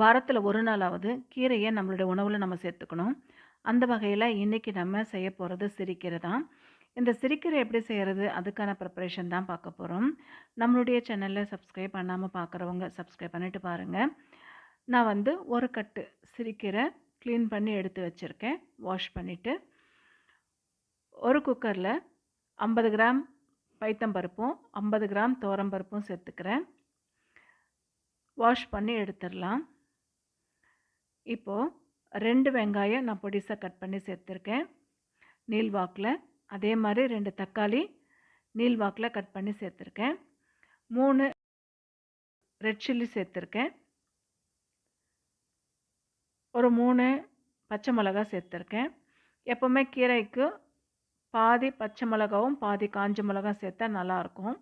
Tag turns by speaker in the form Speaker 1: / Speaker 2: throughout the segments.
Speaker 1: வாரத்தில் ஒரு நாளாவது கீரையை நம்மளுடைய உணவில் நம்ம சேர்த்துக்கணும். அந்த வகையில் இன்றைக்கி நம்ம செய்ய போகிறது சிரிக்கீரை தான். இந்த சிரிக்கீரை எப்படி செய்கிறது அதுக்கான ப்ரிப்பரேஷன் தான் பார்க்க போகிறோம் நம்மளுடைய சேனலில் சப்ஸ்கிரைப் பண்ணாமல் பார்க்குறவங்க சப்ஸ்கிரைப் பண்ணிவிட்டு பாருங்கள் நான் வந்து ஒரு கட்டு சிரிக்கீரை க்ளீன் பண்ணி எடுத்து வச்சுருக்கேன். வாஷ் பண்ணிவிட்டு ஒரு குக்கரில் ஐம்பது கிராம் பைத்தம்பருப்பும் ஐம்பது கிராம் பருப்பும் சேர்த்துக்கிறேன். வாஷ் பண்ணி எடுத்துடலாம். இப்போது ரெண்டு வெங்காயம் நான் பொடிசாக கட் பண்ணி சேர்த்துருக்கேன். நீல் வாக்கில் அதே மாதிரி ரெண்டு தக்காளி நீல் வாக்கில் கட் பண்ணி சேர்த்துருக்கேன். மூணு ரெட் சில்லி சேர்த்துருக்கேன். ஒரு மூணு பச்சை மிளகா சேர்த்துருக்கேன். எப்போவுமே கீரைக்கு பாதி பச்சை மிளகாவும் பாதி காஞ்ச மிளகா சேர்த்தா நல்லாயிருக்கும்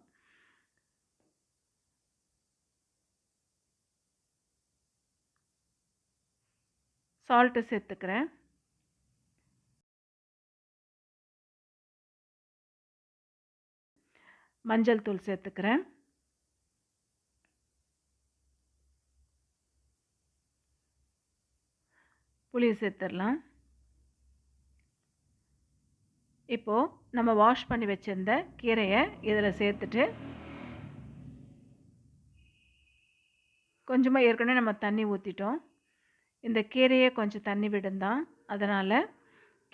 Speaker 1: சால்ட்டு சேர்த்துக்கிறேன். மஞ்சள் தூள் சேர்த்துக்கிறேன். புளி சேர்த்துடலாம். இப்போது நம்ம வாஷ் பண்ணி வச்சுருந்த கீரையை இதில் சேர்த்துட்டு கொஞ்சமாக ஏற்கனவே நம்ம தண்ணி ஊற்றிட்டோம் இந்த கீரையை கொஞ்சம் தண்ணி விடுந்தான் அதனால்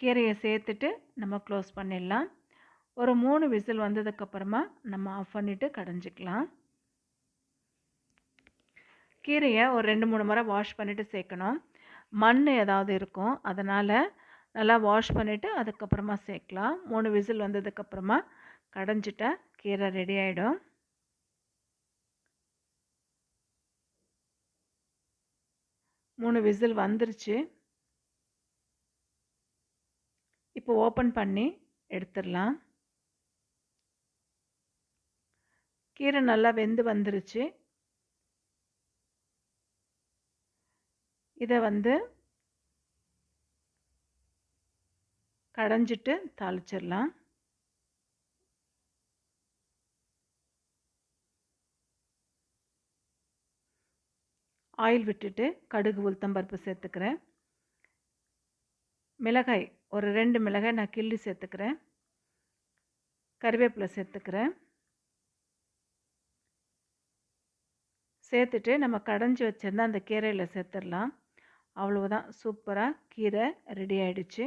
Speaker 1: கீரையை சேர்த்துட்டு நம்ம க்ளோஸ் பண்ணிடலாம். ஒரு மூணு விசில் வந்ததுக்கப்புறமா நம்ம ஆஃப் பண்ணிவிட்டு கடைஞ்சிக்கலாம். கீரையை ஒரு ரெண்டு மூணு முறை வாஷ் பண்ணிவிட்டு சேர்க்கணும். மண் ஏதாவது இருக்கும் அதனால் நல்லா வாஷ் பண்ணிவிட்டு அதுக்கப்புறமா சேர்க்கலாம். மூணு விசில் வந்ததுக்கப்புறமா கடைஞ்சிட்டா கீரை ரெடி ஆகிடும் மூணு விசில் வந்துருச்சு. இப்போ ஓப்பன் பண்ணி எடுத்துடலாம். கீரை நல்லா வெந்து வந்துருச்சு. இதை வந்து கடைஞ்சிட்டு தாளிச்சிடலாம். ஆயில் விட்டுட்டு கடுகு உளுத்தம்பருப்பு சேர்த்துக்கிறேன். மிளகாய் ஒரு ரெண்டு மிளகாய் நான் கிள்ளி சேர்த்துக்கிறேன். கருவேப்பிலை சேர்த்துக்கிறேன். சேர்த்துட்டு நம்ம கடைஞ்சி வச்சுருந்தா அந்த கீரையில் சேர்த்துடலாம். அவ்வளவுதான். சூப்பராக கீரை ரெடி ஆகிடுச்சு